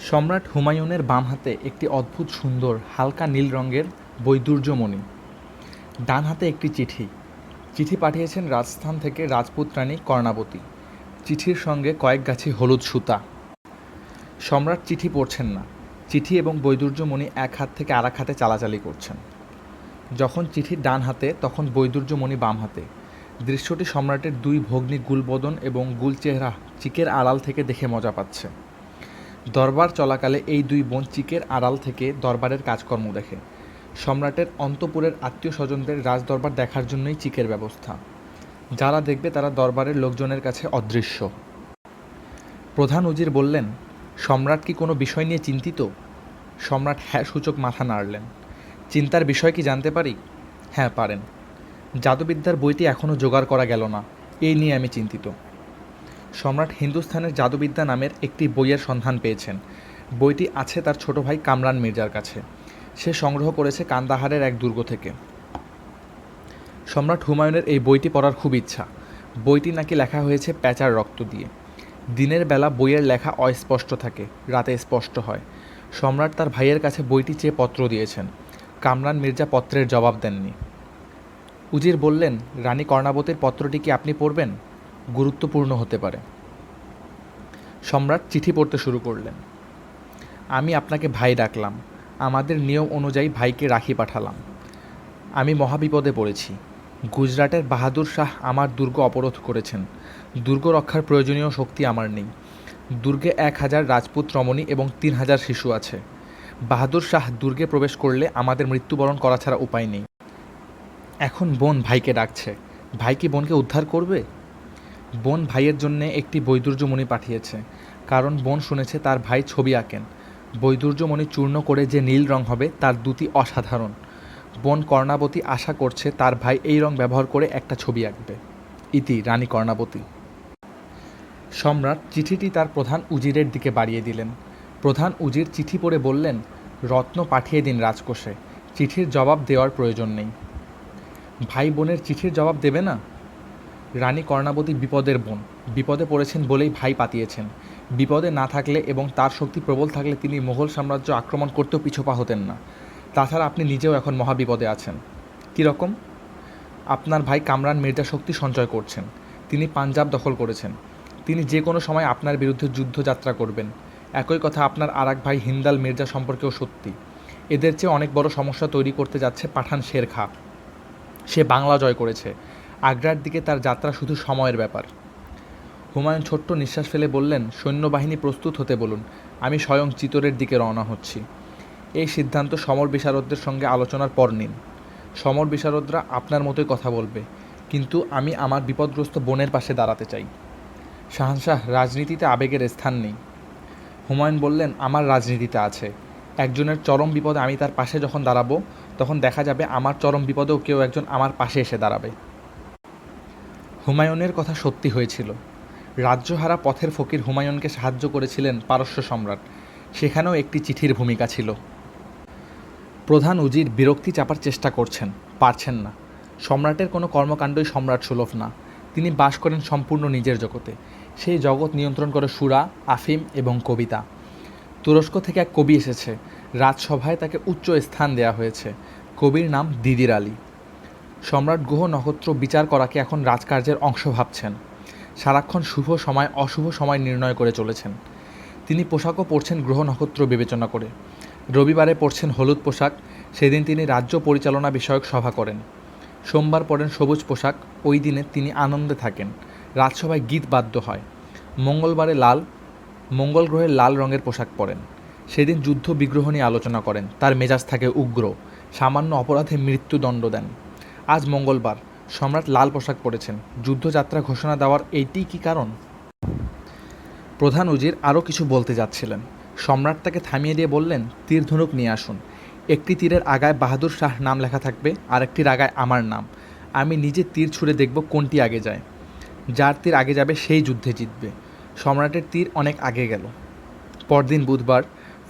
সম্রাট হুমায়ুনের বাম হাতে একটি অদ্ভুত সুন্দর হালকা নীল রঙের বৈদুর্যমণি। ডান হাতে একটি চিঠি। চিঠি পাঠিয়েছেন রাজস্থান থেকে রাজপুত রানী কর্ণাবতী। চিঠির সঙ্গে কয়েক গাছি হলুদ সুতা। সম্রাট চিঠি পড়ছেন না। চিঠি এবং বৈদুর্যমণি এক হাত থেকে আরেক হাতে চালাচালি করছেন। যখন চিঠি ডান হাতে, তখন বৈদুর্যমণি বাম হাতে। দৃশ্যটি সম্রাটের দুই ভগ্নী গুলবদন এবং গুল চেহারা চিকের আড়াল থেকে দেখে মজা পাচ্ছে। দরবার চলাকালে এই দুই বোন চিকের আড়াল থেকে দরবারের কাজকর্ম দেখে। সম্রাটের অন্তপুরের আত্মীয় স্বজনদের রাজদরবার দেখার জন্যই চিকের ব্যবস্থা। যারা দেখবে তারা দরবারের লোকজনের কাছে অদৃশ্য। প্রধান উজির বললেন, সম্রাট কি কোনো বিষয় নিয়ে চিন্তিত? সম্রাট হ্যাঁ সূচক মাথা নাড়লেন। চিন্তার বিষয় কি জানতে পারি? হ্যাঁ পারেন। জাদুবিদ্যার বইটি এখনও জোগাড় করা গেল না। এই নিয়ে আমি চিন্তিত। সম্রাট হিন্দুস্থানের জাদুবিদ্যা নামের একটি বইয়ের সন্ধান পেয়েছেন। বইটি আছে তার ছোট ভাই কামরান মির্জার কাছে। সে সংগ্রহ করেছে কান্দাহারের এক দুর্গ থেকে। সম্রাট হুমায়ুনের এই বইটি পড়ার খুব ইচ্ছা। বইটি নাকি লেখা হয়েছে প্যাঁচার রক্ত দিয়ে। দিনের বেলা বইয়ের লেখা অস্পষ্ট থাকে, রাতে স্পষ্ট হয়। সম্রাট তার ভাইয়ের কাছে বইটি চেয়ে পত্র দিয়েছেন। কামরান মির্জা পত্রের জবাব দেননি। উজির বললেন, রানী কর্ণাবতীর পত্রটি কি আপনি পড়বেন? গুরুত্বপূর্ণ হতে পারে। সম্রাট চিঠি পড়তে শুরু করলেন। আমি আপনাকে ভাই ডাকলাম। আমাদের নিয়ম অনুযায়ী ভাইকে রাখি পাঠালাম। আমি মহাবিপদে পড়েছি। গুজরাটের বাহাদুর শাহ আমার দুর্গ অবরোধ করেছেন। দুর্গ রক্ষার প্রয়োজনীয় শক্তি আমার নেই। দুর্গে এক হাজার রাজপুত রমণী এবং তিন হাজার শিশু আছে। বাহাদুর শাহ দুর্গে প্রবেশ করলে আমাদের মৃত্যুবরণ করা ছাড়া উপায় নেই। এখন বোন ভাইকে ডাকছে। ভাই কি বোনকে উদ্ধার করবে? বোন ভাইয়ের জন্য একটি বৈদুর্যমণি পাঠিয়েছে। কারণ বোন শুনেছে তার ভাই ছবি আঁকেন। বৈদুর্যমণি চূর্ণ করে যে নীল রং হবে, তার দুটি অসাধারণ। বোন কর্ণাবতী আশা করছে তার ভাই এই রং ব্যবহার করে একটা ছবি আঁকবে। ইতি, রানী কর্ণাবতী। সম্রাট চিঠিটি তার প্রধান উজিরের দিকে বাড়িয়ে দিলেন। প্রধান উজির চিঠি পড়ে বললেন, রত্ন পাঠিয়ে দিন রাজকোষে। চিঠির জবাব দেওয়ার প্রয়োজন নেই। ভাই বোনের চিঠির জবাব দেবে না? রানী কর্ণাবতী বিপদের বোন। বিপদে পড়েছেন বলেই ভাই পাতিয়েছেন। বিপদে না থাকলে এবং তার শক্তি প্রবল থাকলে তিনি মোগল সাম্রাজ্য আক্রমণ করতেও পিছপা হতেন না। তাছাড়া আপনি নিজেও এখন মহাবিপদে আছেন। কীরকম আপনার ভাই কামরান মির্জা শক্তি সঞ্চয় করছেন। তিনি পাঞ্জাব দখল করেছেন। তিনি যে কোনো সময় আপনার বিরুদ্ধে যুদ্ধযাত্রা করবেন। একই কথা আপনার আর এক ভাই হিন্দাল মির্জা সম্পর্কেও সত্যি। এদের চেয়ে অনেক বড় সমস্যা তৈরি করতে যাচ্ছে পাঠান শের খা সে বাংলা জয় করেছে। আগ্রার দিকে তার যাত্রা শুধু সময়ের ব্যাপার। হুমায়ুন ছোট্ট নিঃশ্বাস ফেলে বললেন, সৈন্যবাহিনী প্রস্তুত হতে বলুন, আমি স্বয়ং চিতরের দিকে রওনা হচ্ছি। এই সিদ্ধান্ত সমর বিশারদদের সঙ্গে আলোচনার পর নিন। সমর বিশারদরা আপনার মতোই কথা বলবে, কিন্তু আমি আমার বিপদগ্রস্ত বোনের পাশে দাঁড়াতে চাই। শাহানশাহ, রাজনীতিতে আবেগের স্থান নেই। হুমায়ুন বললেন, আমার রাজনীতিতে আছে। একজনের চরম বিপদে আমি তার পাশে যখন দাঁড়াবো, তখন দেখা যাবে আমার চরম বিপদেও কেউ একজন আমার পাশে এসে দাঁড়াবে। হুমায়ুনের কথা সত্যি হয়েছিল। রাজ্যহারা পথের ফকির হুমায়ুনকে সাহায্য করেছিলেন পারস্য সম্রাট। সেখানেও একটি চিঠির ভূমিকা ছিল। প্রধান উজির বিরক্তি চাপার চেষ্টা করছেন, পারছেন না। সম্রাটের কোনো কর্মকাণ্ডই সম্রাট সুলভ না। তিনি বাস করেন সম্পূর্ণ নিজের জগতে। সেই জগৎ নিয়ন্ত্রণ করে সুরা, আফিম এবং কবিতা। তুরস্ক থেকে এক কবি এসেছে। রাজসভায় তাকে উচ্চ স্থান দেয়া হয়েছে। কবির নাম দিদির আলী। সম্রাট গ্রহ নক্ষত্র বিচার করাকে এখন রাজকার্যের অংশ ভাবছেন। সারাক্ষণ শুভ সময়, অশুভ সময় নির্ণয় করে চলেছেন। তিনি পোশাকও পরছেন গ্রহ নক্ষত্র বিবেচনা করে। রবিবারে পরছেন হলুদ পোশাক, সেদিন তিনি রাজ্য পরিচালনা বিষয়ক সভা করেন। সোমবার পরেন সবুজ পোশাক, ওই দিনে তিনি আনন্দে থাকেন। রাজসভায় গীত বাদ্য হয়। মঙ্গলবারে লাল, মঙ্গল গ্রহের লাল রঙের পোশাক পরেন। সেদিন যুদ্ধ বিগ্রহ নিয়ে আলোচনা করেন। তার মেজাজ থাকে উগ্র। সামান্য অপরাধে মৃত্যুদণ্ড দেন। আজ মঙ্গলবার। সম্রাট লাল পোশাক পরেছেন। যুদ্ধযাত্রা ঘোষণা দেওয়ার এইটিই কি কারণ? প্রধান উজির আরও কিছু বলতে যাচ্ছিলেন। সম্রাট তাকে থামিয়ে দিয়ে বললেন, তীর ধনুক নিয়ে আসুন। একটি তীরের আগায় বাহাদুর শাহ নাম লেখা থাকবে, আর একটির আগায় আমার নাম। আমি নিজে তীর ছুঁড়ে দেখব কোনটি আগে যায়। যার তীর আগে যাবে সেই যুদ্ধে জিতবে। সম্রাটের তীর অনেক আগে গেল। পরদিন বুধবার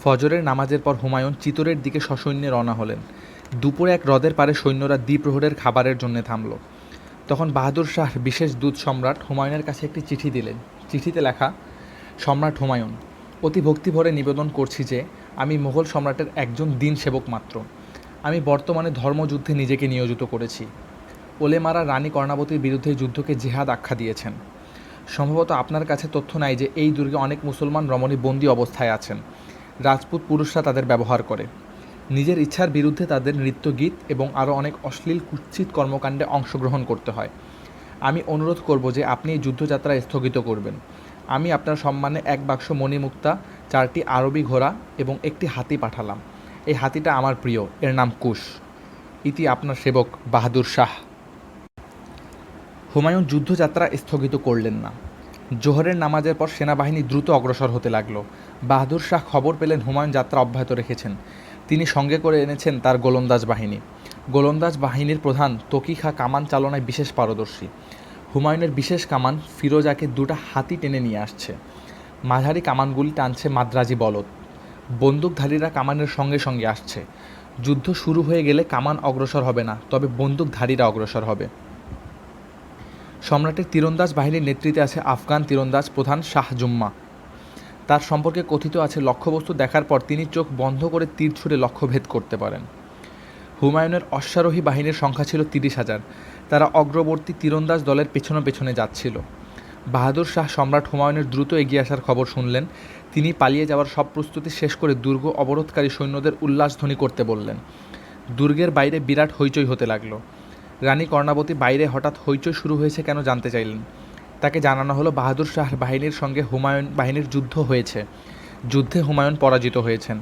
ফজরের নামাজের পর হুমায়ুন চিতরের দিকে সসৈন্যে রওনা হলেন। দুপুরে এক হ্রদের পারে সৈন্যরা দ্বিপ্রহরের খাবারের জন্য থামল। তখন বাহাদুর শাহ বিশেষ দূত সম্রাট হুমায়ুনের কাছে একটি চিঠি দিলেন। চিঠিতে লেখা, সম্রাট হুমায়ুন, অতি ভক্তিভরে নিবেদন করছি যে, আমি মোগল সম্রাটের একজন দিন সেবক মাত্র। আমি বর্তমানে ধর্মযুদ্ধে নিজেকে নিয়োজিত করেছি। ওলেমারা রানী কর্ণাবতীর বিরুদ্ধে যুদ্ধকে জেহাদ আখ্যা দিয়েছেন। সম্ভবত আপনার কাছে তথ্য নাই যে, এই দুর্গে অনেক মুসলমান রমণী বন্দী অবস্থায় আছেন। রাজপুত পুরুষরা তাদের ব্যবহার করে। নিজের ইচ্ছার বিরুদ্ধে তাদের নৃত্যগীত এবং আরও অনেক অশ্লীল কুৎসিত কর্মকাণ্ডে অংশগ্রহণ করতে হয়। আমি অনুরোধ করব যে আপনি এই যুদ্ধযাত্রা স্থগিত করবেন। আমি আপনার সম্মানে এক বাক্স মণিমুক্তা, চারটি আরবি ঘোড়া এবং একটি হাতি পাঠালাম। এই হাতিটা আমার প্রিয়, এর নাম কুশ। ইতি আপনার সেবক বাহাদুর শাহ। হুমায়ুন যুদ্ধযাত্রা স্থগিত করলেন না। জোহরের নামাজের পর সেনাবাহিনী দ্রুত অগ্রসর হতে লাগল। বাহাদুর শাহ খবর পেলেন হুমায়ুন যাত্রা অব্যাহত রেখেছেন। তিনি সঙ্গে করে এনেছেন তার গোলন্দাজ বাহিনী। গোলন্দাজ বাহিনীর প্রধান তকি খা কামান চালনায় বিশেষ পারদর্শী। হুমায়ুনের বিশেষ কামান ফিরোজাকে দুটা হাতি টেনে নিয়ে আসছে। মাঝারি কামানগুলি টানছে মাদ্রাজি বলদ। বন্দুকধারীরা কামানের সঙ্গে সঙ্গে আসছে। যুদ্ধ শুরু হয়ে গেলে কামান অগ্রসর হবে না, তবে বন্দুকধারীরা অগ্রসর হবে। সম্রাটের তীরন্দাজ বাহিনীর নেতৃত্বে আছে আফগান তীরন্দাজ প্রধান শাহ জুম্মা। তার সম্পর্কে কথিত আছে লক্ষ্যবস্তু দেখার পর তিনি চোখ বন্ধ করে তীর ছুড়ে লক্ষ্যভেদ করতে পারেন। হুমায়ুনের অশ্বারোহী বাহিনীর সংখ্যা ছিল তিরিশ হাজার। তারা অগ্রবর্তী তীরন্দাজ দলের পেছনে পেছনে যাচ্ছিল। বাহাদুর শাহ সম্রাট হুমায়ুনের দ্রুত এগিয়ে আসার খবর শুনলেন। তিনি পালিয়ে যাওয়ার সব প্রস্তুতি শেষ করে দুর্গ অবরোধকারী সৈন্যদের উল্লাসধ্বনি করতে বললেন। দুর্গের বাইরে বিরাট হইচই হতে লাগল। রানী কর্ণাবতী বাইরে হঠাৎ হইচই শুরু হয়েছে কেন জানতে চাইলেন? তাকে জানানো হলো, বাহাদুর শাহ বাহিনীর সঙ্গে হুমায়ুন, বাহিনীর যুদ্ধ হয়েছে। যুদ্ধে হুমায়ুন পরাজিত হয়েছেন।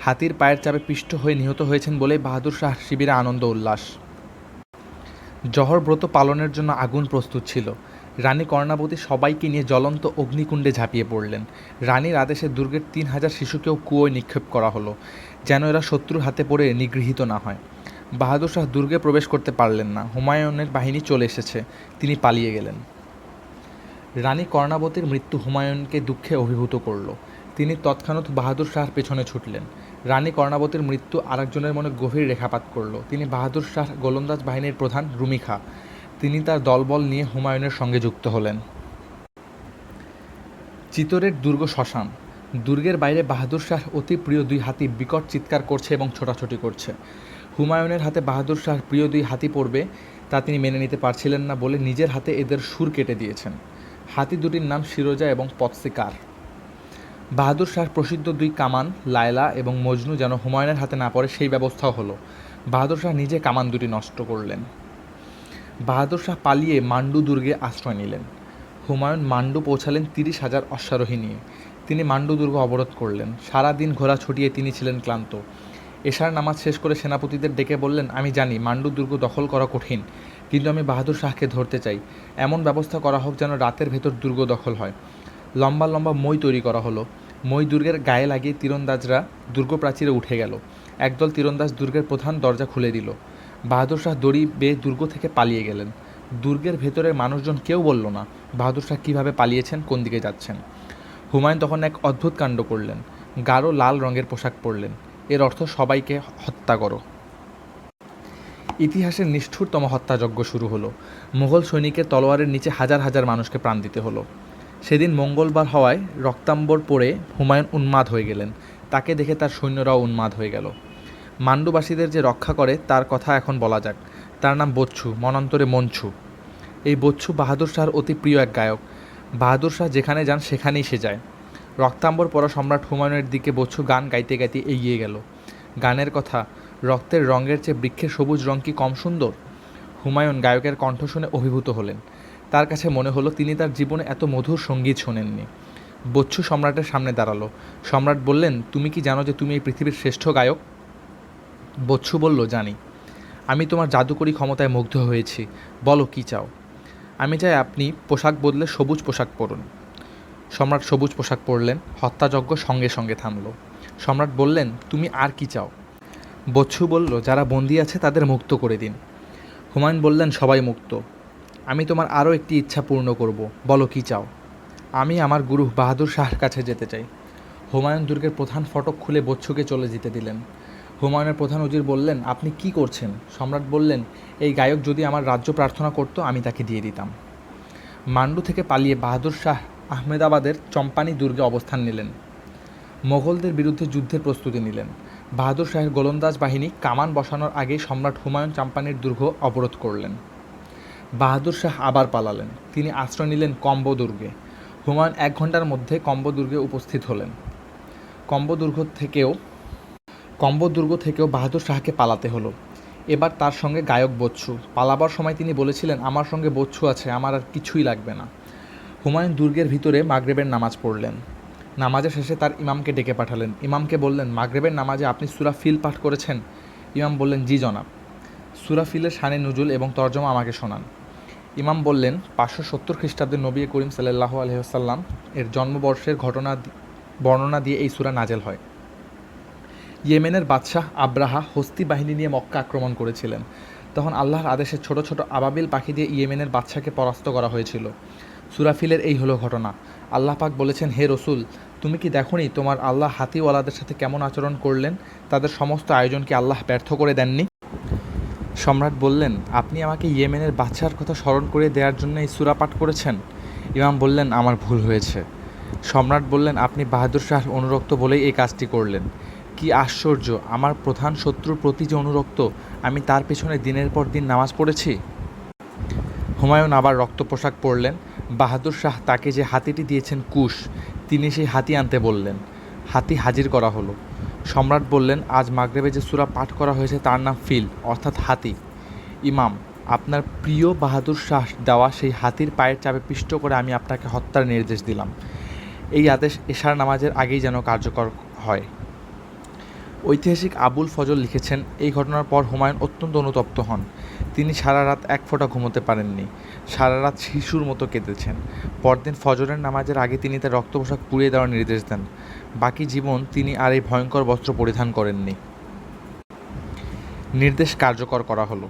হাতির পায়ের চাপে পিষ্ট হয়ে নিহত হয়েছেন বলেই বাহাদুর শাহ শিবিরে আনন্দ উল্লাস। জহর ব্রত পালনের জন্য আগুন প্রস্তুত ছিল। রানী কর্ণাবতী সবাইকে নিয়ে জ্বলন্ত অগ্নিকুণ্ডে ঝাঁপিয়ে পড়লেন। রানীর আদেশে দুর্গের তিন হাজার শিশুকেও কুয়োয় নিক্ষেপ করা হলো, যেন এরা শত্রুর হাতে পড়ে নিগৃহীত না হয়। বাহাদুর শাহ দুর্গে প্রবেশ করতে পারলেন না। হুমায়ুনের বাহিনী চলে এসেছে। তিনি পালিয়ে গেলেন। রানী কর্ণাবতীর মৃত্যু হুমায়ুনকে দুঃখে অভিভূত করল। তিনি তৎক্ষণাৎ বাহাদুর শাহর পেছনে ছুটলেন। রানী কর্ণাবতীর মৃত্যু আরেকজনের মনে গভীর রেখাপাত করল। তিনি বাহাদুর শাহ গোলন্দাজ বাহিনীর প্রধান রুমি খা তিনি তার দলবল নিয়ে হুমায়ুনের সঙ্গে যুক্ত হলেন। চিতরের দুর্গ শ্মশান। দুর্গের বাইরে বাহাদুর শাহ অতি প্রিয় দুই হাতি বিকট চিৎকার করছে এবং ছোটাছুটি করছে। হুমায়ুনের হাতে বাহাদুর শাহ প্রিয় দুই হাতি পড়বে তা তিনি মেনে নিতে পারছিলেন না বলে নিজের হাতে এদের সুর কেটে দিয়েছেন। হাতি দুটির নাম শিরোজা এবং পৎসিকার। বাহাদুর শাহ প্রসিদ্ধ দুই কামান, লায়লা এবং মজনু যেন হুমায়ুনের হাতে না পড়ে সেই ব্যবস্থাও হলো। বাহাদুর শাহ নিজে কামান দুটি নষ্ট করলেন। বাহাদুর শাহ পালিয়ে মান্ডু দুর্গে আশ্রয় নিলেন। হুমায়ুন মান্ডু পৌঁছালেন তিরিশ হাজার অশ্বারোহী নিয়ে। তিনি মান্ডু দুর্গ অবরোধ করলেন। সারা দিন ঘোড়া ছুটিয়ে তিনি ছিলেন ক্লান্ত। এশার নামাজ শেষ করে সেনাপতিদের ডেকে বললেন, আমি জানি, মান্ডু দুর্গ দখল করা কঠিন। কিন্তু আমি বাহাদুর শাহকে ধরতে চাই। এমন ব্যবস্থা করা হোক যেন রাতের ভেতর দুর্গ দখল হয়। লম্বা লম্বা মই তৈরি করা হলো। মই দুর্গের গায়ে লাগিয়ে তীরন্দাজরা দুর্গ প্রাচীরে উঠে গেল। একদল তীরন্দাজ দুর্গের প্রধান দরজা খুলে দিল। বাহাদুর শাহ দড়ি বেয়ে দুর্গ থেকে পালিয়ে গেলেন। দুর্গের ভেতরের মানুষজন কেউ বলল না, বাহাদুর শাহ কীভাবে পালিয়েছেন, কোন দিকে যাচ্ছেন? হুমায়ুন তখন এক অদ্ভুত কাণ্ড করলেন। গাঢ় লাল রঙের পোশাক পরলেন। এর অর্থ সবাইকে হত্যা করো। ইতিহাসের নিষ্ঠুরতম হত্যাযজ্ঞ শুরু হলো। মুঘল সৈনিকের তলোয়ারের নিচে হাজার হাজার মানুষকে প্রাণ দিতে হলো। সেদিন মঙ্গলবার হওয়ায় রক্তাম্বর পড়ে হুমায়ুন উন্মাদ হয়ে গেলেন। তাকে দেখে তার সৈন্যরাও উন্মাদ হয়ে গেল। মান্ডুবাসীদের যে রক্ষা করে, তার কথা এখন বলা যাক। তার নাম বচ্ছু, মনান্তরে মঞ্ছু। এই বচ্ছু বাহাদুর শাহর অতি প্রিয় এক গায়ক। বাহাদুর শাহ যেখানে যান, সেখানেই সে যায়। রক্তাম্বর পরা সম্রাট হুমায়ুনের দিকে বচ্ছু গান গাইতে গাইতে এগিয়ে গেল। গানের কথা রক্তের রঙের চেয়ে বৃক্ষের সবুজ রং কি কম সুন্দর? হুমায়ুন গায়কের কণ্ঠ শুনে অভিভূত হলেন। তার কাছে মনে হলো তিনি তার জীবনে এত মধুর সংগীত শোনেননি। বচ্ছু সম্রাটের সামনে দাঁড়াল। সম্রাট বললেন, তুমি কি জানো যে তুমি এই পৃথিবীর শ্রেষ্ঠ গায়ক? বচ্ছু বলল, জানি। আমি তোমার জাদুকরী ক্ষমতায় মুগ্ধ হয়েছি। বলো, কি চাও? আমি চাই আপনি পোশাক বদলে সবুজ পোশাক পরুন। সম্রাট সবুজ পোশাক পরলেন। হত্যাযজ্ঞ সঙ্গে সঙ্গে থামলো। সম্রাট বললেন, তুমি আর কি চাও? বচ্ছু বলল, যারা বন্দি আছে তাদের মুক্ত করে দিন। হুমায়ুন বললেন, সবাই মুক্ত। আমি তোমার আরও একটি ইচ্ছা পূর্ণ করব। বলো, কি চাও? আমি আমার গুরু বাহাদুর শাহর কাছে যেতে চাই। হুমায়ুন দুর্গের প্রধান ফটক খুলে বচ্ছুকে চলে যেতে দিলেন। হুমায়ুনের প্রধান উজির বললেন, আপনি কি করছেন? সম্রাট বললেন, এই গায়ক যদি আমার রাজ্য প্রার্থনা করতো, আমি তাকে দিয়ে দিতাম। মান্ডু থেকে পালিয়ে বাহাদুর শাহ আহমেদাবাদের চম্পানি দুর্গে অবস্থান নিলেন। মোগলদের বিরুদ্ধে যুদ্ধের প্রস্তুতি নিলেন। বাহাদুর শাহের গোলন্দাজ বাহিনী কামান বসানোর আগেই সম্রাট হুমায়ুন চাম্পানির দুর্গ অবরোধ করলেন। বাহাদুর শাহ আবার পালালেন। তিনি আশ্রয় নিলেন কম্ব দুর্গে হুমায়ুন এক ঘণ্টার মধ্যে কম্ব দুর্গে উপস্থিত হলেন। কম্ব দুর্গ থেকেও কম্ব দুর্গ থেকেও বাহাদুর শাহকে পালাতে হলো। এবার তার সঙ্গে গায়ক বচ্ছু পালাবার সময় তিনি বলেছিলেন, আমার সঙ্গে বচ্ছু আছে, আমার আর কিছুই লাগবে না। হুমায়ুন দুর্গের ভিতরে মাগরেবের নামাজ পড়লেন। নামাজের শেষে তার ইমামকে ডেকে পাঠালেন। ইমামকে বললেন, মাগরেবের নামাজে আপনি সুরা ফিল পাঠ করেছেন? ইমাম বললেন, জি, জনাব। সুরা ফিলের শানে নুজুল এবং তর্জমা আমাকে শোনান। ইমাম বললেন, পাঁচশো সত্তর খ্রিস্টাব্দে নবী করিম সাল্লাহ আলহিহাসাল্লাম এর জন্মবর্ষের ঘটনা বর্ণনা দিয়ে এই সুরা নাজেল হয়। ইয়েমেনের বাদশাহ আব্রাহা হস্তি বাহিনী নিয়ে মক্কা আক্রমণ করেছিলেন। তখন আল্লাহর আদেশে ছোট ছোট আবাবিল পাখি দিয়ে ইয়েমেনের বাদশাকে পরাস্ত করা হয়েছিল। সুরাফিলের এই হলো ঘটনা। আল্লাহ পাক বলেছেন, হে রসুল, তুমি কি দেখোনি তোমার আল্লাহ হাতিওয়ালাদের সাথে কেমন আচরণ করলেন? তাদের সমস্ত আয়োজনকে আল্লাহ ব্যর্থ করে দেননি? সম্রাট বললেন, আপনি আমাকে ইয়েমেনের বাচ্চার কথা স্মরণ করে দেওয়ার জন্য এই সুরা পাঠ করেছেন? ইমাম বললেন, আমার ভুল হয়েছে। সম্রাট বললেন, আপনি বাহাদুর শাহ অনুরক্ত বলেই এই কাজটি করলেন। কি আশ্চর্য, আমার প্রধান শত্রুর প্রতি যে অনুরক্ত, আমি তার পেছনে দিনের পর দিন নামাজ পড়েছি? হুমায়ুন আবার রক্ত পোশাক পরলেন। বাহাদুর শাহ তাকে যে হাতিটি দিয়েছেন কুশ, তিনি সেই হাতি আনতে বললেন। হাতি হাজির করা হলো। সম্রাট বললেন, আজ মাগরেবে যে সূরা পাঠ করা হয়েছে তার নাম ফিল, অর্থাৎ হাতি। ইমাম, আপনার প্রিয় বাহাদুর শাহ দেওয়া সেই হাতির পায়ের চাপে পিষ্ট করে আমি আপনাকে হত্যার নির্দেশ দিলাম। এই আদেশ এশার নামাজের আগেই যেন কার্যকর হয়। ঐতিহাসিক আবুল ফজল লিখেছেন, এই ঘটনার পর হুমায়ুন অত্যন্ত অনুতপ্ত হন। তিনি সারা রাত এক ফোঁটা ঘুমোতে পারেননি। সারা রাত শিশুর মতো কেঁদেছেন। পরদিন ফজরের নামাজের আগে তিনি তার রক্ত পোশাক পুড়িয়ে দেওয়ার নির্দেশ দেন। বাকি জীবন তিনি আর এই ভয়ঙ্কর বস্ত্র পরিধান করেননি। নির্দেশ কার্যকর করা হলো।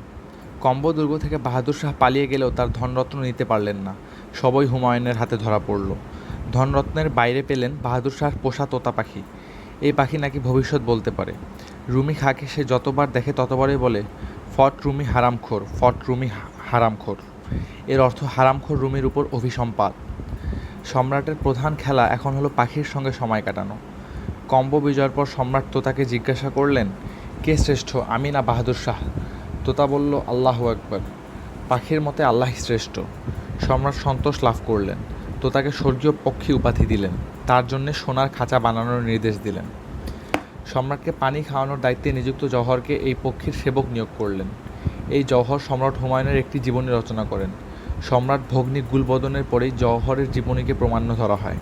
কম্ব দুর্গ থেকে বাহাদুর শাহ পালিয়ে গেলেও তার ধনরত্ন নিতে পারলেন না। সবই হুমায়ুনের হাতে ধরা পড়ল। ধনরত্নের বাইরে পেলেন বাহাদুর শাহর পোষা তোতা পাখি। এই পাখি নাকি ভবিষ্যৎ বলতে পারে। রুমি খাকে সে যতবার দেখে ততবারই বলে, ফট রুমি হারামখোর, ফট রুমি হারামখোর। এর অর্থ হারামখোর রুমির উপর অভিসম্পাদ সম্রাটের প্রধান খেলা এখন হলো পাখির সঙ্গে সময় কাটানো। কম্ব বিজয়ের পর সম্রাট তোতাকে জিজ্ঞাসা করলেন, কে শ্রেষ্ঠ আমি না বাহাদুর শাহ? তোতা বলল, আল্লাহ একবার পাখির মতে আল্লাহ শ্রেষ্ঠ। সম্রাট সন্তোষ লাভ করলেন। তোতাকে স্বর্গীয় পক্ষী উপাধি দিলেন। তার জন্যে সোনার খাঁচা বানানোর নির্দেশ দিলেন। সম্রাটকে পানি খাওয়ানোর দায়িত্বে নিযুক্ত জহরকে এই পক্ষীর সেবক নিয়োগ করলেন। এই জহর সম্রাট হুমায়ুনের একটি জীবনী রচনা করেন। সম্রাট ভগ্নী গুলবদনের পরেই জওহরের জীবনীকে প্রমাণ্য ধরা হয়।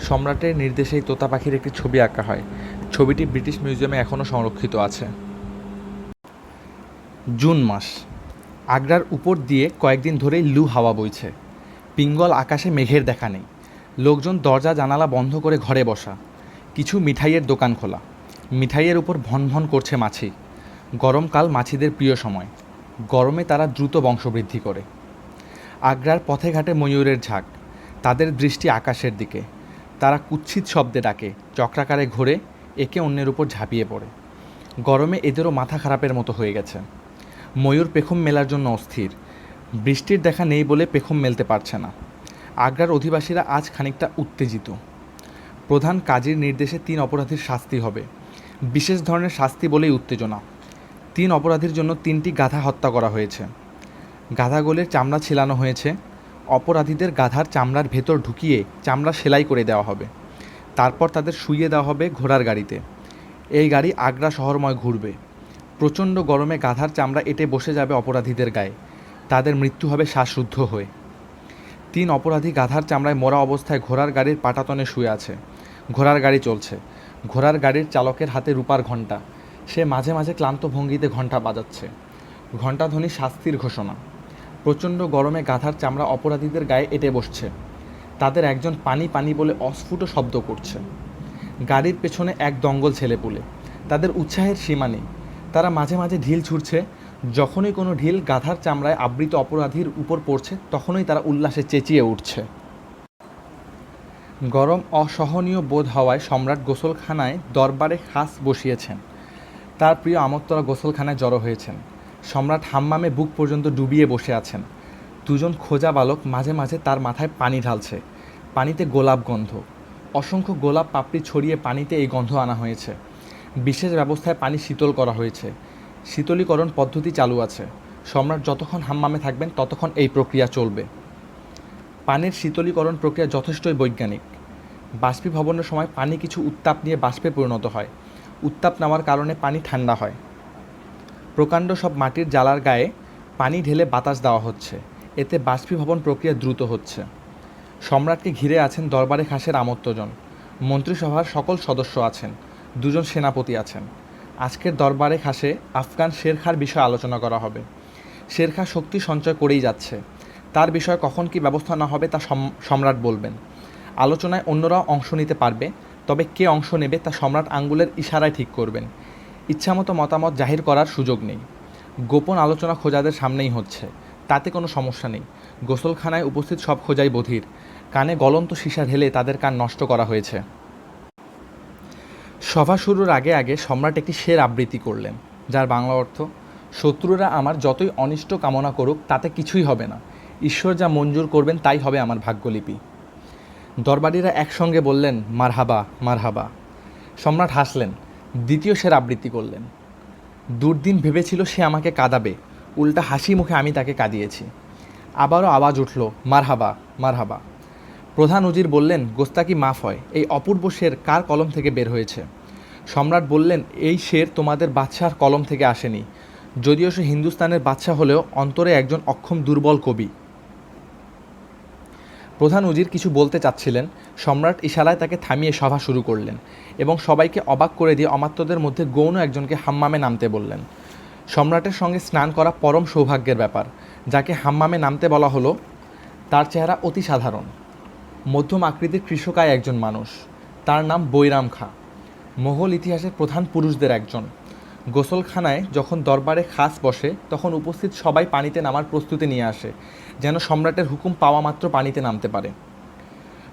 সম্রাটের নির্দেশেই তোতা পাখির একটি ছবি আঁকা হয়। ছবিটি ব্রিটিশ মিউজিয়ামে এখনও সংরক্ষিত আছে। জুন মাস। আগ্রার উপর দিয়ে কয়েকদিন ধরেই লু হাওয়া বইছে। পিঙ্গল আকাশে মেঘের দেখা নেই। লোকজন দরজা জানালা বন্ধ করে ঘরে বসা। কিছু মিঠাইয়ের দোকান খোলা। মিঠাইয়ের উপর ভনভন করছে মাছি। গরমকাল মাছিদের প্রিয় সময়। গরমে তারা দ্রুত বংশবৃদ্ধি করে। আগ্রার পথে ঘাটে ময়ূরের ঝাঁক। তাদের দৃষ্টি আকাশের দিকে। তারা কুৎসিত শব্দে ডাকে, চক্রাকারে ঘোরে, একে অন্যের উপর ঝাঁপিয়ে পড়ে। গরমে এদেরও মাথা খারাপের মতো হয়ে গেছে। ময়ূর পেখম মেলার জন্য অস্থির। বৃষ্টির দেখা নেই বলে পেখম মেলতে পারছে না। আগ্রার অধিবাসীরা আজ খানিকটা উত্তেজিত। প্রধান কাজীর নির্দেশে তিন অপরাধীর শাস্তি হবে। বিশেষ ধরনের শাস্তি বলেই উত্তেজনা। তিন অপরাধীর জন্য তিনটি গাধা হত্যা করা হয়েছে। গাধাগুলির চামড়া ছিলানো হয়েছে। অপরাধীদের গাধার চামড়ার ভেতর ঢুকিয়ে চামড়া সেলাই করে দেওয়া হবে। তারপর তাদের শুইয়ে দেওয়া হবে ঘোড়ার গাড়িতে। এই গাড়ি আগ্রা শহরময় ঘুরবে। প্রচণ্ড গরমে গাধার চামড়া এঁটে বসে যাবে অপরাধীদের গায়ে। তাদের মৃত্যু হবে শ্বাসরুদ্ধ হয়ে। তিন অপরাধী গাধার চামড়ায় মোড়া অবস্থায় ঘোড়ার গাড়ির পাটাতনে শুয়ে আছে। ঘোড়ার গাড়ি চলছে। ঘোড়ার গাড়ির চালকের হাতে রূপার ঘণ্টা। সে মাঝে মাঝে ক্লান্ত ভঙ্গিতে ঘণ্টা বাজাচ্ছে। ঘণ্টাধ্বনি শাস্তির ঘোষণা। প্রচণ্ড গরমে গাধার চামড়া অপরাধীদের গায়ে এঁটে বসছে। তাদের একজন পানি পানি বলে অস্ফুট শব্দ করছে। গাড়ির পেছনে এক দঙ্গল ছেলেপুলে। তাদের উৎসাহের সীমা নেই। তারা মাঝে মাঝে ঢিল ছুটছে যখনই কোনো ঢিল গাধার চামড়ায় আবৃত অপরাধীর উপর পড়ছে, তখনই তারা উল্লাসে চেঁচিয়ে উঠছে। গরম অসহনীয় বোধ হওয়ায় সম্রাট গোসলখানায় দরবারে খাস বসিয়েছেন। তার প্রিয় আমোদতলা গোসলখানায় জড়ো হয়েছেন। সম্রাট হাম্মামে বুক পর্যন্ত ডুবিয়ে বসে আছেন। দুজন খোঁজা বালক মাঝে মাঝে তার মাথায় পানি ঢালছে। পানিতে গোলাপ গন্ধ। অসংখ্য গোলাপ পাপড়ি ছড়িয়ে পানিতে এই গন্ধ আনা হয়েছে। বিশেষ ব্যবস্থায় পানি শীতল করা হয়েছে। শীতলীকরণ পদ্ধতি চালু আছে। সম্রাট যতক্ষণ হাম্মামে থাকবেন, ততক্ষণ এই প্রক্রিয়া চলবে। পানির শীতলীকরণ প্রক্রিয়া যথেষ্টই বৈজ্ঞানিক। বাষ্পীভবনের সময় পানি কিছু উত্তাপ নিয়ে বাষ্পে পরিণত হয়। উত্তাপ নেওয়ার কারণে পানি ঠান্ডা হয়। প্রকাণ্ড সব মাটির জ্বালার গায়ে পানি ঢেলে বাতাস দেওয়া হচ্ছে। এতে বাষ্পীভবন প্রক্রিয়া দ্রুত হচ্ছে। সম্রাটকে ঘিরে আছেন দরবারে খাসের আমন্ত্রজন। মন্ত্রিসভার সকল সদস্য আছেন। দুজন সেনাপতি আছেন। আজকের দরবারে খাসে আফগান শেরখার বিষয়ে আলোচনা করা হবে। শেরখা শক্তি সঞ্চয় করেই যাচ্ছে। তার বিষয়ে কখন কি ব্যবস্থা না হবে তা সম- সম্রাট বলবেন। আলোচনায় অন্যরাও অংশ নিতে পারবে, তবে কে অংশ নেবে তা সম্রাট আঙ্গুলের ইশারায় ঠিক করবেন। ইচ্ছামতো মতামত জাহির করার সুযোগ নেই। গোপন আলোচনা খোঁজাদের সামনেই হচ্ছে। তাতে কোনো সমস্যা নেই। গোসলখানায় উপস্থিত সব খোঁজাই বধির। কানে গলন্ত সীসা ঢেলে তাদের কান নষ্ট করা হয়েছে। সভা শুরুর আগে আগে সম্রাট একটি শের আবৃত্তি করলেন, যার বাংলা অর্থ, শত্রুরা আমার যতই অনিষ্ট কামনা করুক, তাতে কিছুই হবে না। ঈশ্বর যা মঞ্জুর করবেন, তাই হবে আমার ভাগ্যলিপি। দরবারিরা একসঙ্গে বললেন, মারহাবা মারহাবা। সম্রাট হাসলেন, দ্বিতীয় শের আবৃত্তি করলেন। দুর্দিন ভেবেছিল সে আমাকে কাঁদাবে, উল্টা হাসি মুখে আমি তাকে কাঁদিয়েছি। আবারও আওয়াজ উঠল, মারহাবা মারহাবা। প্রধান উজির বললেন গোস্তাকি মাফ হয়, এই অপূর্ব শের কার কলম থেকে বের হয়েছে? সম্রাট বললেন, এই শের তোমাদের বাদশার কলম থেকে আসেনি। যদিও সে হিন্দুস্তানের বাদশা হলেও অন্তরে একজন অক্ষম দুর্বল কবি। প্রধান উজির কিছু বলতে চাচ্ছিলেন। সম্রাট ইশারায় তাকে থামিয়ে সভা শুরু করলেন এবং সবাইকে অবাক করে দিয়ে অমাত্যদের মধ্যে গৌণ একজনকে হাম্মামে নামতে বললেন। সম্রাটের সঙ্গে স্নান করা পরম সৌভাগ্যের ব্যাপার, যাকে হাম্মামে নামতে বলা হলো, তার চেহারা অতি সাধারণ। মধ্যম আকৃতির কৃষকায় একজন মানুষ, তার নাম বৈরাম খাঁ। মোগল ইতিহাসের প্রধান পুরুষদের একজন। গোসলখানায় যখন দরবারে খাস বসে, তখন উপস্থিত সবাই পানিতে নামার প্রস্তুতি নিয়ে আসে, যেন সম্রাটের হুকুম পাওয়া মাত্র পানিতে নামতে পারে।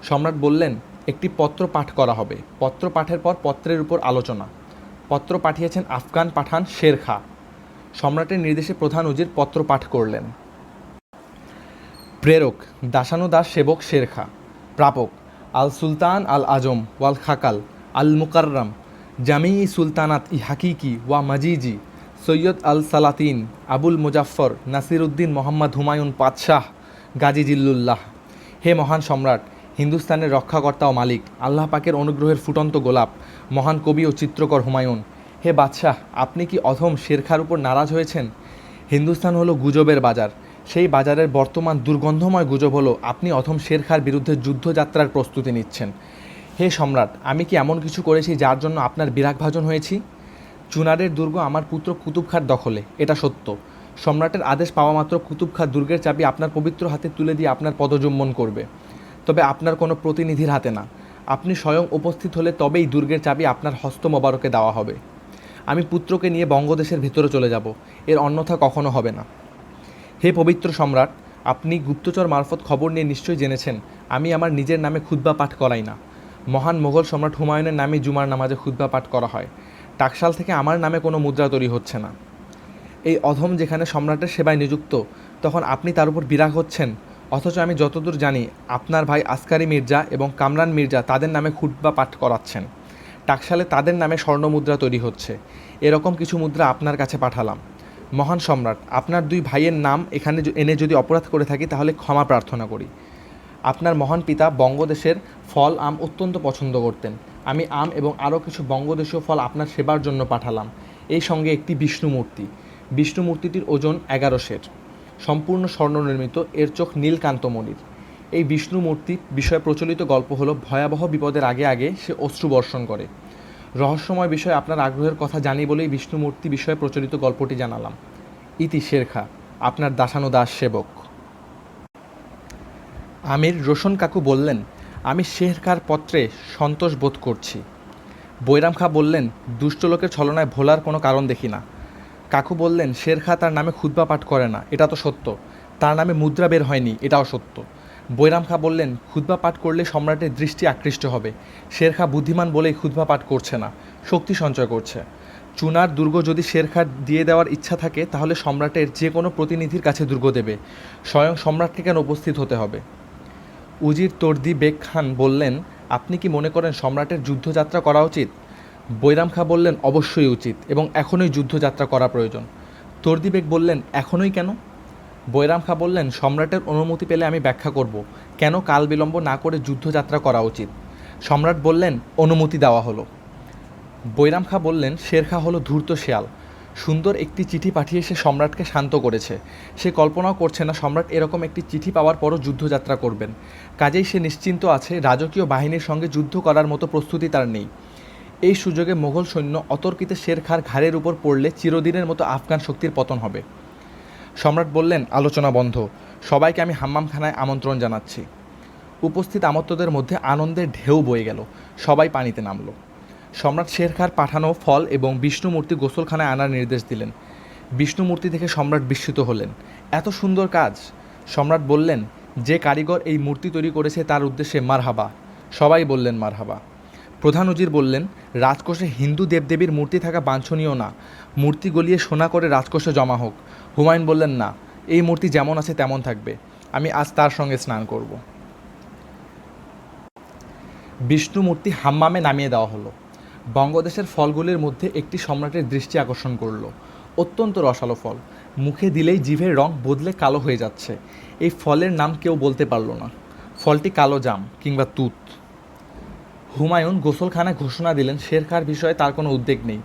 সম্রাট বললেন, একটি পত্র পাঠ করা হবে। পত্র পাঠের পর পত্রের উপর আলোচনা। পত্র পাঠিয়েছেন আফগান পাঠান শের খা সম্রাটের নির্দেশে প্রধান উজির পত্র পাঠ করলেন। প্রেরক, দাসানুদাস সেবক শের খা প্রাপক, আল সুলতান আল আজম ওয়াল খাকাল। আল মুকাররম জামি সুলতানাত ই হাকিকি ওয়া মাজিজি, সৈয়দ আল সালাতিন আবুল মুজাফফর নাসিরউদ্দিন মোহাম্মদ হুমায়ুন পাতশাহ, গাজী জিল্লুল্লাহ। হে মহান সম্রাট, হিন্দুস্তানের রক্ষাকর্তা ও মালিক, আল্লাহ পাকের অনুগ্রহের ফুটন্ত গোলাপ, মহান কবি ও চিত্রকর হুমায়ুন। হে বাদশাহ, আপনি কি অধম শেরখার উপর নারাজ হয়েছেন? হিন্দুস্তান হলো গুজবের বাজার। সেই বাজারের বর্তমান দুর্গন্ধময় গুজব হলো আপনি অথম শেরখার বিরুদ্ধে যুদ্ধযাত্রার প্রস্তুতি নিচ্ছেন। হে সম্রাট, আমি কি এমন কিছু করেছি যার জন্য আপনার বিরাগভাজন হয়েছি? চুনারের দুর্গ আমার পুত্র কুতুব খাঁর দখলে, এটা সত্য। সম্রাটের আদেশ পাওয়া মাত্র কুতুব খাঁ দুর্গের চাবি আপনার পবিত্র হাতে তুলে দিয়ে আপনার পদচুম্বন করবে। তবে আপনার কোনো প্রতিনিধির হাতে না। আপনি স্বয়ং উপস্থিত হলে তবেই দুর্গের চাবি আপনার হস্ত মোবারকে দেওয়া হবে। আমি পুত্রকে নিয়ে বঙ্গদেশের ভিতরে চলে যাব। এর অন্যথা কখনো হবে না। হে পবিত্র সম্রাট, আপনি গুপ্তচর মারফত খবর নিয়ে নিশ্চয়ই জেনেছেন, আমি আমার নিজের নামে খুদ্া পাঠ করাই না। মহান মোগল সম্রাট হুমায়ুনের নামে জুমার নামাজে খুদ্া পাঠ করা হয়। টাকশাল থেকে আমার নামে কোনো মুদ্রা তৈরি হচ্ছে না। এই অধম যেখানে সম্রাটের সেবায় নিযুক্ত, তখন আপনি তার উপর বিরাগ হচ্ছেন। অথচ আমি যতদূর জানি, আপনার ভাই আসকারি মির্জা এবং কামরান মির্জা তাদের নামে খুটবা পাঠ করাচ্ছেন। টাকশালে তাদের নামে স্বর্ণ মুদ্রা তৈরি হচ্ছে। এরকম কিছু মুদ্রা আপনার কাছে পাঠালাম। মহান সম্রাট, আপনার দুই ভাইয়ের নাম এখানে এনে যদি অপরাধ করে থাকি, তাহলে ক্ষমা প্রার্থনা করি। আপনার মহান পিতা বঙ্গদেশের ফল আম অত্যন্ত পছন্দ করতেন। আমি আম এবং আরও কিছু বঙ্গদেশীয় ফল আপনার সেবার জন্য পাঠালাম। এই সঙ্গে একটি বিষ্ণু মূর্তি। বিষ্ণু মূর্তিটির ওজন এগারো সের সম্পূর্ণ স্বর্ণ নির্মিত এর চোখ নীলকান্ত নীলকান্তমণির এই বিষ্ণু মূর্তি বিষয়ে প্রচলিত গল্প হলো, ভয়াবহ বিপদের আগে আগে সে অশ্রু বর্ষণ করে। রহস্যময় বিষয়ে আপনার আগ্রহের কথা জানি বলেই বিষ্ণু মূর্তি বিষয়ে প্রচলিত গল্পটি জানালাম। ইতি শেরখা, আপনার দাসানুদাস সেবক। আমির রোশন কাকু বললেন আমি শেরখার পত্রে সন্তোষ বোধ করছি। বৈরাম খা বললেন, দুষ্ট লোকের ছলনায় ভোলার কোনো কারণ দেখি না। কাকু বললেন, শেরখা তার নামে খুদ্া পাঠ করে না, এটা তো সত্য। তার নামে মুদ্রা বের হয়নি, এটাও সত্য। বৈরাম খা বললেন খুদ্া পাঠ করলে সম্রাটের দৃষ্টি আকৃষ্ট হবে। শেরখা বুদ্ধিমান বলেই খুদ্া পাঠ করছে না, শক্তি সঞ্চয় করছে। চুনার দুর্গ যদি শেরখার দিয়ে দেওয়ার ইচ্ছা থাকে, তাহলে সম্রাটের যে কোনো প্রতিনিধির কাছে দুর্গ দেবে। স্বয়ং সম্রাটকে কেন উপস্থিত হতে হবে? উজির তর্দি বেগ খান বললেন, আপনি কি মনে করেন সম্রাটের যুদ্ধযাত্রা করা উচিত? বৈরাম খা বললেন, অবশ্যই উচিত এবং এখনই যুদ্ধযাত্রা করা প্রয়োজন। তর্দি বেগ বললেন, এখনই কেন? বৈরাম খা বললেন, সম্রাটের অনুমতি পেলে আমি ব্যাখ্যা করব। কেন কাল বিলম্ব না করে যুদ্ধযাত্রা করা উচিত? সম্রাট বললেন, অনুমতি দেওয়া হলো। বৈরাম খা বললেন শেরখা হলো ধূর্ত শেয়াল। সুন্দর একটি চিঠি পাঠিয়ে সে সম্রাটকে শান্ত করেছে। সে কল্পনাও করছে না সম্রাট এরকম একটি চিঠি পাওয়ার পরও যুদ্ধযাত্রা করবেন। কাজেই সে নিশ্চিন্ত আছে, রাজকীয় বাহিনীর সঙ্গে যুদ্ধ করার মতো প্রস্তুতি তার নেই। এই সুযোগে মোগল সৈন্য অতর্কিতে শেরখার ঘাড়ের উপর পড়লে চিরদিনের মতো আফগান শক্তির পতন হবে। সম্রাট বললেন, আলোচনা বন্ধ। সবাইকে আমি হাম্মামখানায় আমন্ত্রণ জানাচ্ছি। উপস্থিত আমত্তদের মধ্যে আনন্দের ঢেউ বয়ে গেল। সবাই পানিতে নামলো। সম্রাট শেরখার পাঠানো ফল এবং বিষ্ণুমূর্তি গোসলখানায় আনার নির্দেশ দিলেন। বিষ্ণুমূর্তি দেখে সম্রাট বিস্মিত হলেন। এত সুন্দর কাজ! সম্রাট বললেন, যে কারিগর এই মূর্তি তৈরি করেছে তার উদ্দেশ্যে মারহাবা। সবাই বললেন, মারহাবা। প্রধান উজির বললেন, রাজকোষে হিন্দু দেবদেবীর মূর্তি থাকা বাঞ্ছনীয় না। মূর্তি গলিয়ে সোনা করে রাজকোষে জমা হোক। হুমায়ুন বললেন, না, এই মূর্তি যেমন আছে তেমন থাকবে। আমি আজ তার সঙ্গে স্নান করব। বিষ্ণু মূর্তি হাম্মামে নামিয়ে দেওয়া হলো। বঙ্গদেশের ফলগুলির মধ্যে একটি সম্রাটের দৃষ্টি আকর্ষণ করল। অত্যন্ত রসালো ফল। মুখে দিলেই জিভের রং বদলে কালো হয়ে যাচ্ছে। এই ফলের নাম কেউ বলতে পারল না। ফলটি কালো জাম কিংবা তুত। হুমায়ুন গোসলখানায় ঘোষণা দিলেন, শেরখার বিষয়ে তার কোনো উদ্বেগ নেই।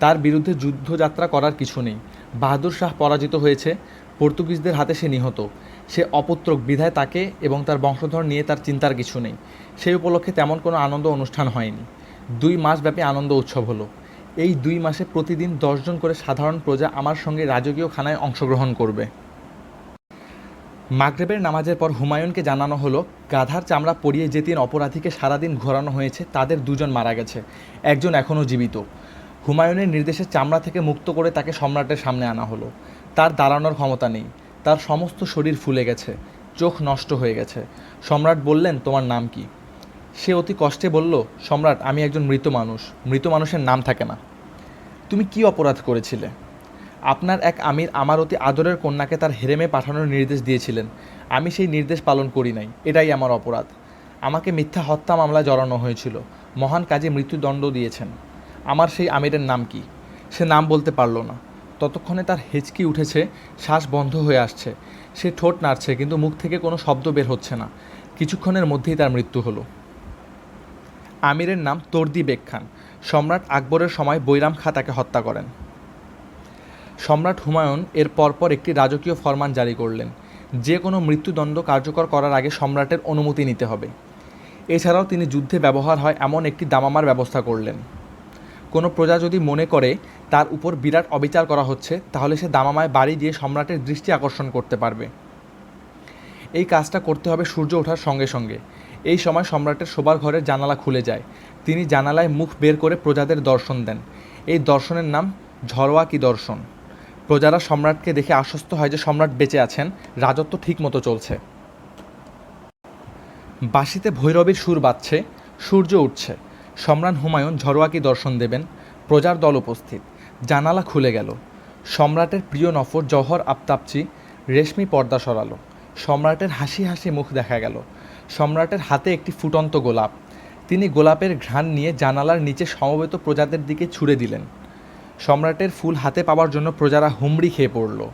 তার বিরুদ্ধে যুদ্ধযাত্রা করার কিছু নেই। বাহাদুর শাহ পরাজিত হয়েছে, পর্তুগিজদের হাতে সে নিহত। সে অপুত্রক বিধায় তাকে এবং তার বংশধর নিয়ে তার চিন্তার কিছু নেই। সেই উপলক্ষে তেমন কোনো আনন্দ অনুষ্ঠান হয়নি। দুই মাসব্যাপী আনন্দ উৎসব হলো। এই দুই মাসে প্রতিদিন দশজন করে সাধারণ প্রজা আমার সঙ্গে রাজকীয় খানায় অংশগ্রহণ করবে। মাগরেবের নামাজের পর হুমায়ুনকে জানানো হলো, গাধার চামড়া পরিয়ে যে তিন অপরাধীকে সারাদিন ঘোরানো হয়েছে, তাদের দুজন মারা গেছে। একজন এখনও জীবিত। হুমায়ুনের নির্দেশে চামড়া থেকে মুক্ত করে তাকে সম্রাটের সামনে আনা হলো। তার দাঁড়ানোর ক্ষমতা নেই। তার সমস্ত শরীর ফুলে গেছে। চোখ নষ্ট হয়ে গেছে। সম্রাট বললেন, তোমার নাম কি? সে অতি কষ্টে বলল, সম্রাট, আমি একজন মৃত মানুষ। মৃত মানুষের নাম থাকে না। তুমি কি অপরাধ করেছিলে? আপনার এক আমির আমার অতি আদরের কন্যাকে তার হেরেমে পাঠানোর নির্দেশ দিয়েছিলেন। আমি সেই নির্দেশ পালন করি নাই। এটাই আমার অপরাধ। আমাকে মিথ্যা হত্যা মামলায় জড়ানো হয়েছিল। মহান কাজে মৃত্যুদণ্ড দিয়েছেন। আমার সেই আমিরের নাম কি? সে নাম বলতে পারল না। ততক্ষণে তার হেঁচকি উঠেছে, শ্বাস বন্ধ হয়ে আসছে। সে ঠোঁট নাড়ছে, কিন্তু মুখ থেকে কোনো শব্দ বের হচ্ছে না। কিছুক্ষণের মধ্যেই তার মৃত্যু হলো। আমিরের নাম তর্দি বেগ খান। সম্রাট আকবরের সময় বৈরাম খা তাকে হত্যা করেন। সম্রাট হুমায়ুন এর পরপর একটি রাজকীয় ফরমান জারি করলেন। যে কোনো মৃত্যুদণ্ড কার্যকর করার আগে সম্রাটের অনুমতি নিতে হবে। এছাড়াও তিনি যুদ্ধে ব্যবহার হয় এমন একটি দামামার ব্যবস্থা করলেন। কোনো প্রজা যদি মনে করে তার উপর বিরাট অবিচার করা হচ্ছে, তাহলে সে দামামায় বাড়ি দিয়ে সম্রাটের দৃষ্টি আকর্ষণ করতে পারবে। এই কাজটা করতে হবে সূর্য ওঠার সঙ্গে সঙ্গে। এই সময় সম্রাটের শোবার ঘরের জানালা খুলে যায়। তিনি জানালায় মুখ বের করে প্রজাদের দর্শন দেন। এই দর্শনের নাম ঝরোয়াকি দর্শন। প্রজারা সম্রাটকে দেখে আশ্বস্ত হয় যে সম্রাট বেঁচে আছেন, রাজত্ব ঠিকমতো চলছে। বাঁশিতে ভৈরবীর সুর বাজছে, সূর্য উঠছে। সম্রাট হুমায়ুন ঝরোয়াকি দর্শন দেবেন? প্রজার দল উপস্থিত। জানালা খুলে গেল। সম্রাটের প্রিয় নফর জহর আফতাবচি রেশমি পর্দা সরালো। সম্রাটের হাসি হাসি মুখ দেখা গেল। সম্রাটের হাতে একটি ফুটন্ত গোলাপ। তিনি গোলাপের ঘ্রাণ নিয়ে জানালার নিচে সমবেত প্রজাদের দিকে ছুড়ে দিলেন। সম্রাটের ফুল হাতে পাওয়ার জন্য প্রজারা হুমড়ি খেয়ে পড়ল।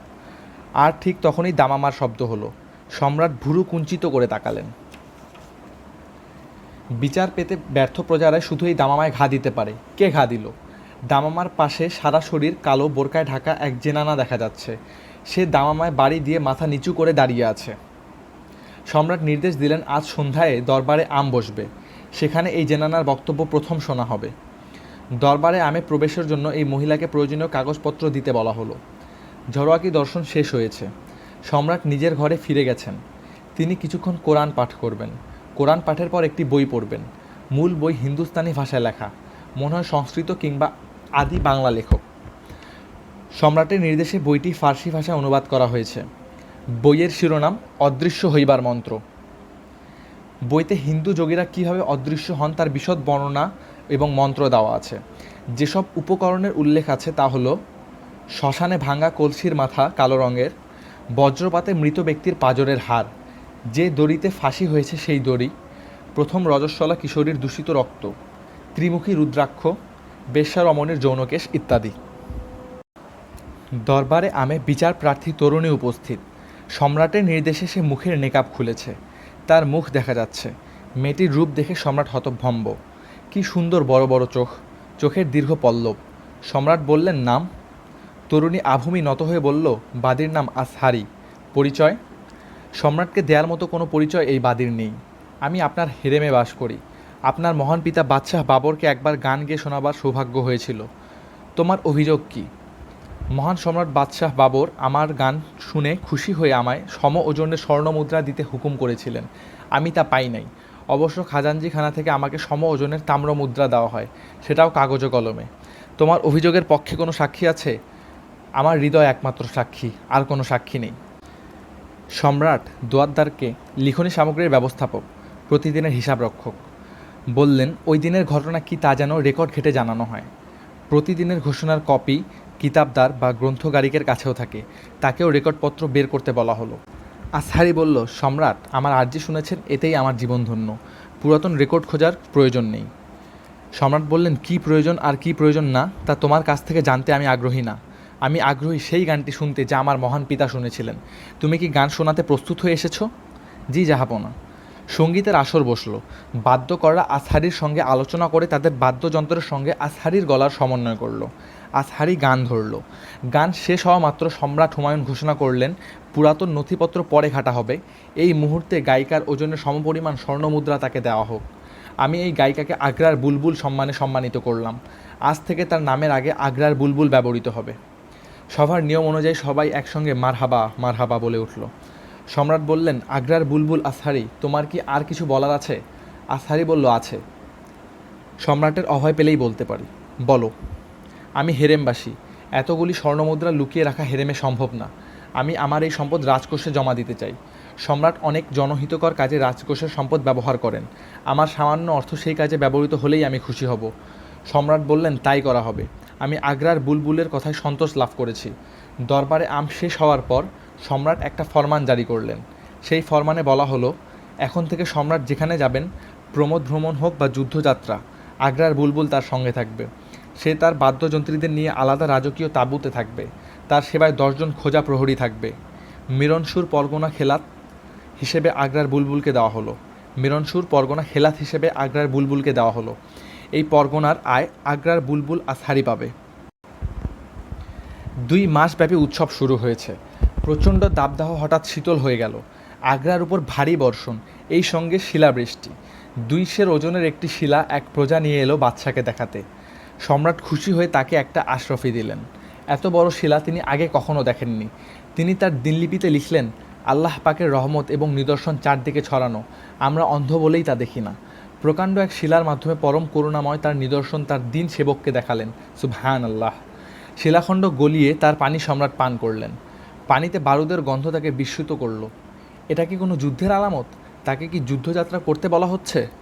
আর ঠিক তখনই দামামার শব্দ হলো। সম্রাট ভুরু কুঞ্চিত করে তাকালেন। বিচার পেতে ব্যর্থ প্রজারাই শুধু এই দামামায় ঘা দিতে পারে। কে ঘা দিল? দামামার পাশে সারা শরীর কালো বোরকায় ঢাকা এক জেনানা দেখা যাচ্ছে। সে দামামায় বাড়ি দিয়ে মাথা নিচু করে দাঁড়িয়ে আছে। সম্রাট নির্দেশ দিলেন আজ সন্ধ্যায় দরবারে আম বসবে। সেখানে এই জেনানার বক্তব্য প্রথম শোনা হবে। দরবারে আমে প্রবেশের জন্য এই মহিলাকে প্রয়োজনীয় কাগজপত্র দিতে বলা হলো। ঝরোয়াকি দর্শন শেষ হয়েছে। সম্রাট নিজের ঘরে ফিরে গেছেন। তিনি কিছুক্ষণ কোরআন পাঠ করবেন। কোরআন পাঠের পর একটি বই পড়বেন। মূল বই হিন্দুস্তানি ভাষায় লেখা। মনে হয় সংস্কৃত কিংবা আদি বাংলা লেখক। সম্রাটের নির্দেশে বইটি ফার্সি ভাষায় অনুবাদ করা হয়েছে। বইয়ের শিরোনাম, অদৃশ্য হইবার মন্ত্র। বইতে হিন্দু যোগীরা কীভাবে অদৃশ্য হন তার বিশদ বর্ণনা এবং মন্ত্র দেওয়া আছে। যেসব উপকরণের উল্লেখ আছে তা হলো, শ্মশানে ভাঙা কলসির মাথা কালো রঙের, বজ্রপাতে মৃত ব্যক্তির পাজরের হার যে দড়িতে ফাঁসি হয়েছে সেই দড়ি, প্রথম রজস্বলা কিশোরীর দূষিত রক্ত, ত্রিমুখী রুদ্রাক্ষ বেশ্যা রমণের যৌনকেশ ইত্যাদি। দরবারে আমে বিচার প্রার্থী তরুণী উপস্থিত। সম্রাটের নির্দেশে সে মুখের নেকাব খুলেছে। তার মুখ দেখা যাচ্ছে। মেয়েটির রূপ দেখে সম্রাট হতভম্ব। কি সুন্দর বড় বড় চোখ। চোখের দীর্ঘ পল্লব। সম্রাট বললেন, নাম? তরুণী আভূমি নত হয়ে বলল, বাদির নাম আসহারি। পরিচয়? সম্রাটকে দেয়ার মতো কোনো পরিচয় এই বাদির নেই। আমি আপনার হেরেমে বাস করি। আপনার মহান পিতা বাদশাহ বাবরকে একবার গান গেয়ে শোনাবার সৌভাগ্য হয়েছিল। তোমার অভিযোগ কী? মহান সম্রাট বাদশাহ বাবর আমার গান শুনে খুশি হয়ে আমায় সম ওজনের স্বর্ণমুদ্রা দিতে হুকুম করেছিলেন। আমি তা পাই নাই। অবশ্য খাজানজি খানা থেকে আমাকে সম ওজনের তাম্র মুদ্রা দেওয়া হয়, সেটাও কাগজে কলমে। তোমার অভিযোগের পক্ষে কোনো সাক্ষী আছে? আমার হৃদয় একমাত্র সাক্ষী, আর কোনো সাক্ষী নেই। সম্রাট দোয়ারদারকে লিখনী সামগ্রীর ব্যবস্থাপক, প্রতিদিনের হিসাব রক্ষক বললেন, ওই দিনের ঘটনা কি তা যেন রেকর্ড ঘেটে জানানো হয়। প্রতিদিনের ঘোষণার কপি, কিতাবদার বা গ্রন্থগারিকের কাছেও থাকে। তাকেও রেকর্ডপত্র বের করতে বলা হলো। আসহারি বলল, সম্রাট, আমার আর্জি শুনেছেন, এতেই আমার জীবন ধন্য। পুরাতন রেকর্ড খোঁজার প্রয়োজন নেই। সম্রাট বললেন, কি প্রয়োজন আর কি প্রয়োজন না, তা তোমার কাছ থেকে জানতে আমি আগ্রহী না। আমি আগ্রহী সেই গানটি শুনতে যা আমার মহান পিতা শুনেছিলেন। তুমি কি গান শোনাতে প্রস্তুত হয়ে এসেছ? জি জাহাপনা সঙ্গীতের আসর বসল। বাদ্যকররা আসহারির সঙ্গে আলোচনা করে তাদের বাদ্যযন্ত্রের সঙ্গে আসহারির গলার সমন্বয় করল। আসহারি গান ধরল। গান শেষ হওয়া মাত্র সম্রাট হুমায়ুন ঘোষণা করলেন, পুরাতন নথিপত্র পরে ঘাটা হবে। এই মুহূর্তে গায়িকার ওজনের সমপরিমাণ স্বর্ণমুদ্রা তাকে দেওয়া হোক। আমি এই গায়িকাকে আগ্রার বুলবুল সম্মানে সম্মানিত করলাম। আজ থেকে তার নামের আগে আগ্রার বুলবুল ব্যবহৃত হবে। সভার নিয়ম অনুযায়ী সবাই একসঙ্গে মারহাবা মারহাবা বলে উঠল। সম্রাট বললেন, আগ্রার বুলবুল আসহারি তোমার কি আর কিছু বলার আছে? আসহারি বলল, আছে। সম্রাটের অভয় পেলেই বলতে পারি। বলো, আমি হেরেমবাসী, এতগুলি স্বর্ণমুদ্রা লুকিয়ে রাখা হেরেমে সম্ভব না। আমি আমার এই সম্পদ রাজকোষে জমা দিতে চাই। সম্রাট অনেক জনহিতকর কাজে রাজকোষের সম্পদ ব্যবহার করেন। আমার সামান্য অর্থ সেই কাজে ব্যবহৃত হলেই আমি খুশি হব। সম্রাট বললেন, তাই করা হবে। আমি আগ্রার বুলবুলের কথায় সন্তোষ লাভ করেছি। দরবারে আম শেষ হওয়ার পর সম্রাট একটা ফরমান জারি করলেন। সেই ফরমানে বলা হলো, এখন থেকে সম্রাট যেখানে যাবেন, প্রমোদ ভ্রমণ হোক বা যুদ্ধযাত্রা, আগ্রার বুলবুল তার সঙ্গে থাকবে। সে তার বাদ্যযন্ত্রীদের নিয়ে আলাদা রাজকীয় তাঁবুতে থাকবে। তার সেবায় দশজন খোঁজা প্রহরী থাকবে। মিরনসুর পরগনা খেলাত হিসেবে আগ্রার বুলবুলকে দেওয়া হলো। মিরনসুর পরগনা খেলাত হিসেবে আগ্রার বুলবুলকে দেওয়া হলো। এই পরগনার আয় আগ্রার বুলবুল আসহারি পাবে। দুই মাসব্যাপী উৎসব শুরু হয়েছে। প্রচণ্ড দাবদাহ হঠাৎ শীতল হয়ে গেল। আগ্রার উপর ভারী বর্ষণ, এই সঙ্গে শিলাবৃষ্টি। দুই সের ওজনের একটি শিলা এক প্রজা নিয়ে এলো বাদশাকে দেখাতে। সম্রাট খুশি হয়ে তাকে একটা আশরফি দিলেন। এত বড় শিলা তিনি আগে কখনো দেখেননি। তিনি তার দিনলিপিতে লিখলেন, আল্লাহ পাকের রহমত এবং নিদর্শন চারদিকে ছড়ানো, আমরা অন্ধ বলেই তা দেখি না। প্রকাণ্ড এক শিলার মাধ্যমে পরম করুণাময় তার নিদর্শন তার দিন সেবককে দেখালেন। সুবহান আল্লাহ শিলাখণ্ড গলিয়ে তার পানি সম্রাট পান করলেন। পানিতে বারুদের গন্ধ তাকে বিস্মিত করল। এটা কি কোনো যুদ্ধের আলামত? তাকে কি যুদ্ধযাত্রা করতে বলা হচ্ছে?